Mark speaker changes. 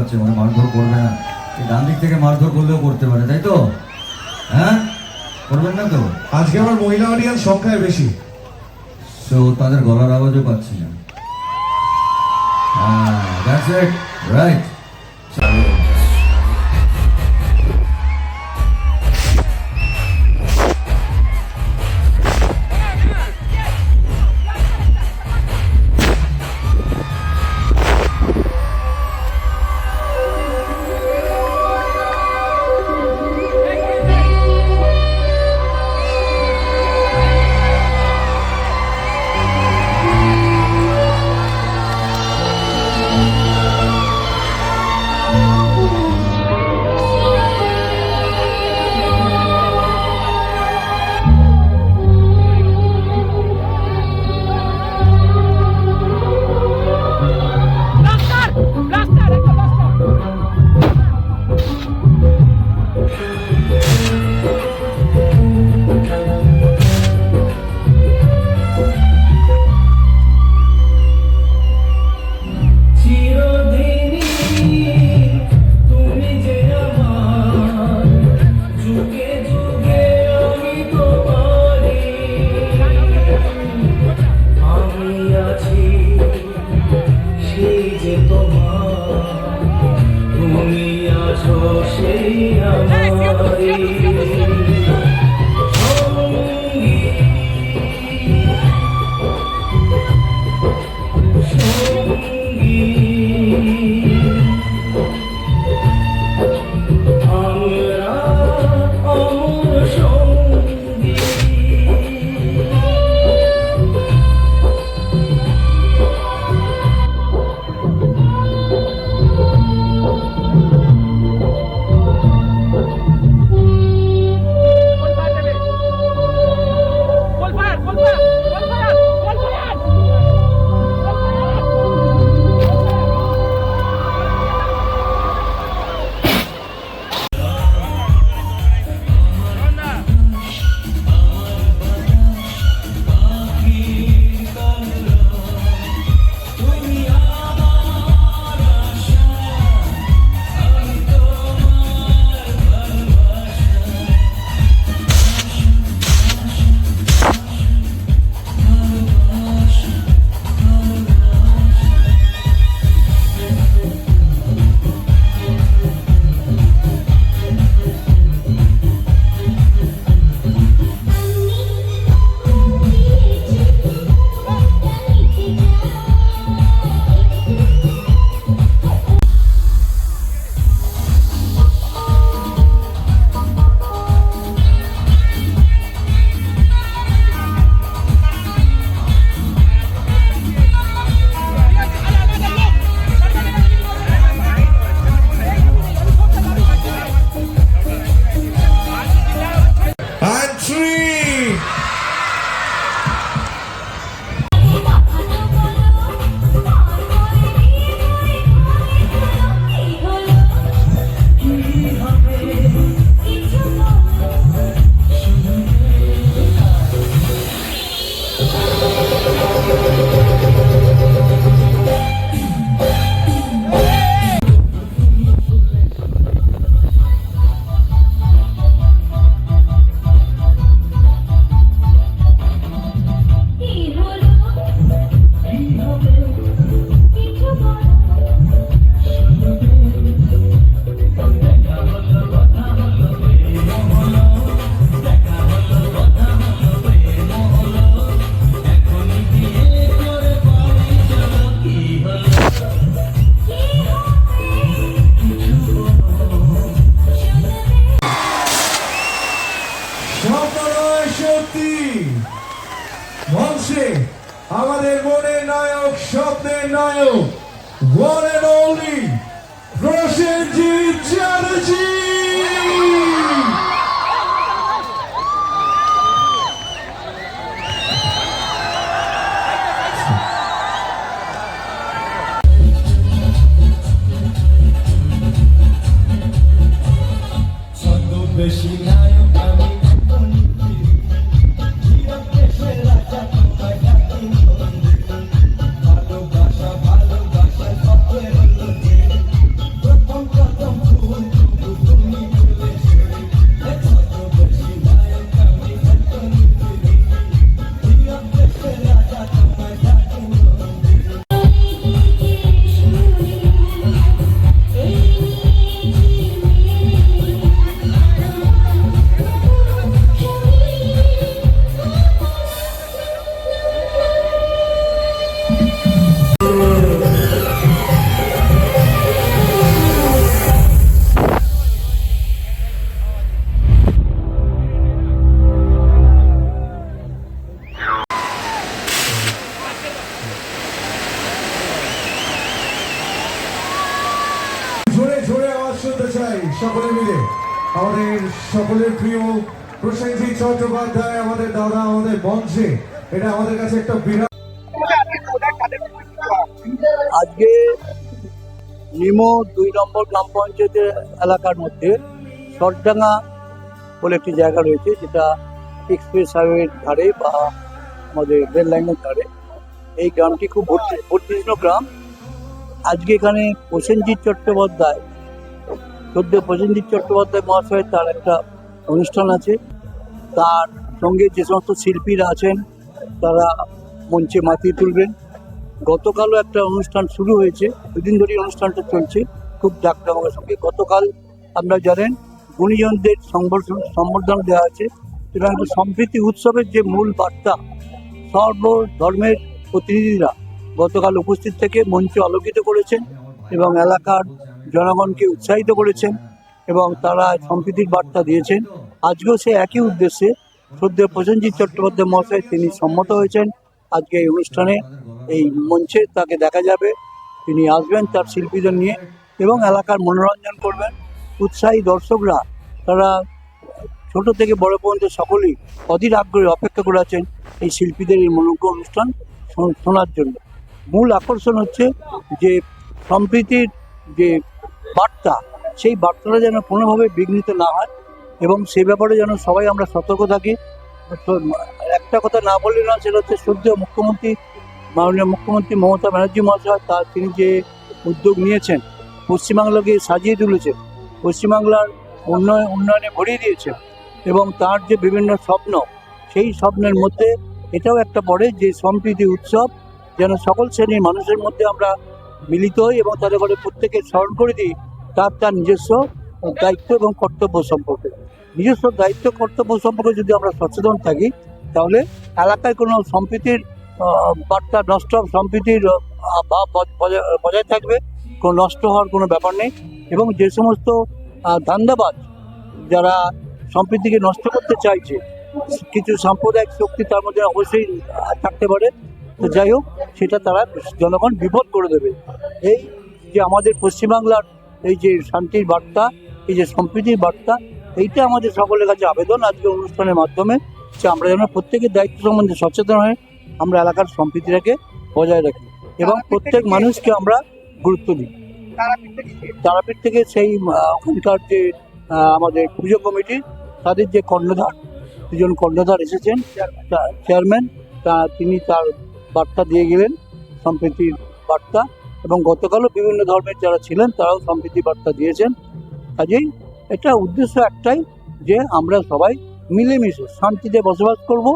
Speaker 1: একটু মানে মারধর করবে না। ডান দিক থেকে মারধর করলেও করতে পারে তাই তো? হ্যাঁ? করবেন না তো?
Speaker 2: আজকে আমার মহিলা অডিয়েন্স সংখ্যায় বেশি।
Speaker 1: সো তাদের গলার আওয়াজও পাচ্ছি না। দ্যাটস ইট রাইট
Speaker 2: স্বপ্ননয় সত্যি মঞ্চে আমাদের মনের নায়ক স্বপ্নের নায়ক ওয়ান এন্ড অনলি চ্যাটার্জি। সকলের প্রিয় প্রসেনজিৎ চট্টোপাধ্যায়, আমাদের দাদা, আমাদের মঞ্চে এটা আমাদের কাছে একটা বিরাট
Speaker 3: আজকে নিমো দুই নম্বর গ্রাম পঞ্চায়েতের এলাকার মধ্যে সরডাঙ্গা বলে একটি জায়গা রয়েছে, যেটা এক্সপ্রেস হাইওয়ের ধারে বা আমাদের রেল লাইনের ধারে। এই গ্রামটি খুব ভর্তি- ভর্তিপূর্ণ গ্রাম। আজকে এখানে প্রসেনজিৎ চট্টোপাধ্যায় সদ্য প্রসেনজিৎ চট্টোপাধ্যায় মহাশয়ের তার একটা অনুষ্ঠান আছে। তার সঙ্গে যে সমস্ত শিল্পীরা আছেন, তারা মঞ্চে মাতিয়ে তুলবেন। গতকালও একটা অনুষ্ঠান শুরু হয়েছে। দুদিন ধরে এই অনুষ্ঠানটা চলছে। খুব জাঁকজমকের সঙ্গে। গতকাল আপনারা জানেন, গুণীজনদের সম্বর্ধনা দেওয়া আছে এবং সম্প্রীতি উৎসবের যে মূল বার্তা সর্ব ধর্মের প্রতিনিধিরা গতকাল উপস্থিত থেকে মঞ্চ আলোকিত করেছেন এবং এলাকার জনগণকে উৎসাহিত করেছেন এবং তারা সম্প্রীতির বার্তা দিয়েছেন। আজকেও সে একই উদ্দেশ্যে সদ্য প্রসেনজিৎ চট্টোপাধ্যায় মহাশয় তিনি সম্মত হয়েছেন। আজকে এই অনুষ্ঠানে এই মঞ্চে তাকে দেখা যাবে। তিনি আসবেন তার শিল্পীদের নিয়ে এবং এলাকার মনোরঞ্জন করবেন। উৎসাহী দর্শকরা, তারা ছোট থেকে বড় পর্যন্ত সকলেই অধীর আগ্রহে অপেক্ষা করে আছেন এই শিল্পীদের এই মনোজ্ঞ অনুষ্ঠান শোন- শোনার জন্য। মূল আকর্ষণ হচ্ছে যে সম্প্রীতির যে বার্তা, সেই বার্তাটা যেন কোনোভাবে বিঘ্নিত না হয় এবং সে ব্যাপারে যেন সবাই আমরা সতর্ক থাকি। একটা কথা না বললে না সেটা হচ্ছে সদ্য মুখ্যমন্ত্রী, মাননীয় মুখ্যমন্ত্রী মমতা ব্যানার্জি মহাশয়, তার তিনি যে উদ্যোগ নিয়েছেন, পশ্চিমবাংলাকে সাজিয়ে তুলেছেন, পশ্চিমবাংলার উন্নয়ন, উন্নয়নে ভরিয়ে দিয়েছেন এবং তার যে বিভিন্ন স্বপ্ন, সেই স্বপ্নের মধ্যে এটাও একটা পড়ে যে সম্প্রীতি উৎসব যেন সকল শ্রেণির মানুষের মধ্যে আমরা মিলিত হই এবং তাদের করে প্রত্যেকে স্মরণ করে দিই। তার তার নিজস্ব দায়িত্ব এবং কর্তব্য সম্পর্কে। নিজস্ব দায়িত্ব, কর্তব্য সম্পর্কে যদি আমরা সচেতন থাকি, তাহলে এলাকায় কোনো সম্প্রীতির বার্তা নষ্ট, সম্প্রীতির ভাব বজ- বজায় থাকবে, কোনো নষ্ট হওয়ার কোনো ব্যাপার নেই এবং যে সমস্ত ধান্দাবাজ যারা সম্প্রীতিকে নষ্ট করতে চাইছে, কিছু সাম্প্রদায়িক শক্তি তার মধ্যে অবশ্যই থাকতে পারে। তো যাই হোক, সেটা তারা জনগণ বিপদ করে দেবে। এই যে আমাদের পশ্চিমবাংলার এই যে শান্তির বার্তা এই যে সম্প্রীতির বার্তা এইটা আমাদের সকলের কাছে আবেদন আজকে অনুষ্ঠানের মাধ্যমে যে আমরা যেন প্রত্যেকের দায়িত্ব সম্বন্ধে সচেতন হয়ে আমরা এলাকার সম্প্রীতিটাকে বজায় রাখি এবং প্রত্যেক মানুষকে আমরা গুরুত্ব দিই। তারাপীঠ থেকে সেই ওখানকার যে আমাদের পুজো কমিটি তাদের যে কর্ণধার দুজন কর্ণধার এসেছেন চেয়ারম্যান তা তিনি তার বার্তা দিয়ে গেলেন সম্প্রীতির বার্তা। এবং গতকালও বিভিন্ন ধর্মের যারা ছিলেন, তারাও সম্প্রীতি বার্তা দিয়েছেন। কাজেই এটা উদ্দেশ্য একটাই যে আমরা সবাই মিলেমিশে শান্তিতে বসবাস করব।